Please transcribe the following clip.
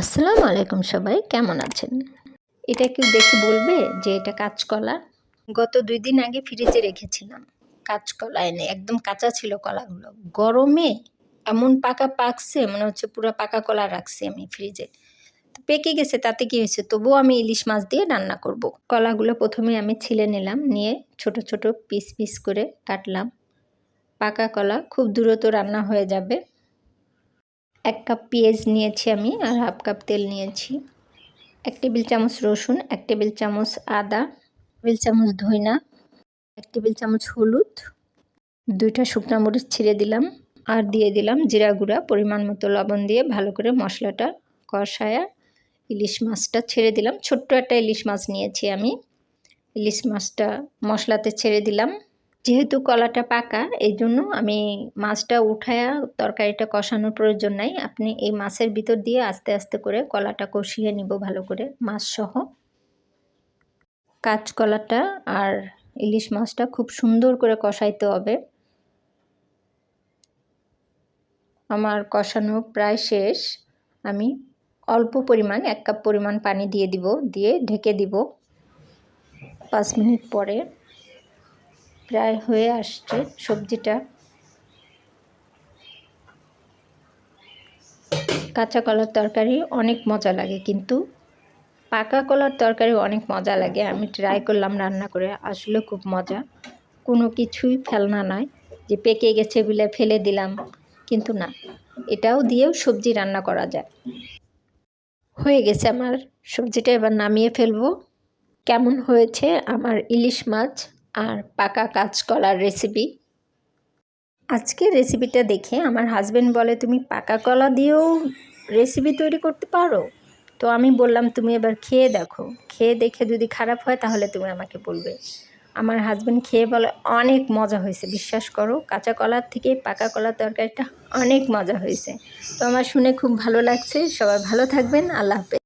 আসসালামু আলাইকুম সবাই, কেমন আছেন? এটা কেউ দেখে বলবে যে এটা কাঁচকলা। গত দুই দিন আগে ফ্রিজে রেখেছিলাম। কাঁচকলা এনে, একদম কাঁচা ছিল কলাগুলো। গরমে এমন পাকা পাকছে, মনে হচ্ছে পুরো পাকা কলা রাখছি আমি ফ্রিজে। পেকে গেছে, তাতে কি হয়েছে? তবুও আমি ইলিশ মাছ দিয়ে রান্না করব। কলাগুলো প্রথমে আমি ছিলে নিলাম, নিয়ে ছোট ছোট পিস পিস করে কাটলাম। পাকা কলা, খুব দ্রুত রান্না হয়ে যাবে। এক কাপ পেঁয়াজ নিয়েছি আমি আর হাফ কাপ তেল নিয়েছি। এক টেবিল চামচ রসুন, এক টেবিল চামচ আদা টেবিল চামচ ধইনা, এক টেবিল চামচ হলুদ, দুইটা শুকনো মরিচ ছিঁড়ে দিলাম আর দিয়ে দিলাম জিরা গুঁড়া, পরিমাণ মতো লবণ দিয়ে ভালো করে মশলাটা কষায়া ইলিশ মাছটা ছেড়ে দিলাম। ছোট্ট একটা ইলিশ মাছ নিয়েছি আমি। ইলিশ মাছটা মশলাতে ছেড়ে দিলাম। যেহেতু কলাটা পাকা এই জন্য আমি মাছটা উঠায়া তরকারিটা কষানোর প্রয়োজন নাই। আপনি এই মাছের ভিতর দিয়ে আস্তে আস্তে করে কলাটা কষিয়ে নিব ভালো করে মাছ সহ কাঁচকলাটা আর ইলিশ মাছটা খুব সুন্দর করে কষাইতে হবে। আমার কষানো প্রায় শেষ। আমি অল্প পরিমাণ, এক কাপ পরিমাণ পানি দিয়ে দিব, দিয়ে ঢেকে দিব। পাঁচ মিনিট পরে প্রায় হয়ে আসছে সবজিটা। কাঁচা কলার তরকারি অনেক মজা লাগে, কিন্তু পাকা কলার তরকারি অনেক মজা লাগে। আমি ট্রাই করলাম রান্না করে, আসলে খুব মজা। কোনো কিছুই ফেলনা নয় যে পেকে গেছে বলে ফেলে দিলাম, কিন্তু না, এটাও দিয়েও সবজি রান্না করা যায়। হয়ে গেছে আমার সবজিটা, এবার নামিয়ে ফেলব। কেমন হয়েছে আমার ইলিশ মাছ? আর পাকা কাঁচকলার রেসিপি আজকে রেসিপিটা দেখে আমার হাজব্যান্ড বলে, তুমি পাকা কলা দিয়েও রেসিপি তৈরি করতে পারো? তো আমি বললাম, তুমি এবার খেয়ে দেখো। খেয়ে দেখে যদি খারাপ হয়, তাহলে তুমি আমাকে বলবে। আমার হাজব্যান্ড খেয়ে বলে, অনেক মজা হয়েছে, বিশ্বাস করো। কাঁচা কলার থেকে পাকা কলার তরকারিটা অনেক মজা হয়েছে। তো আমার শুনে খুব ভালো লাগছে। সবাই ভালো থাকবেন। আল্লাহ হাফেজ।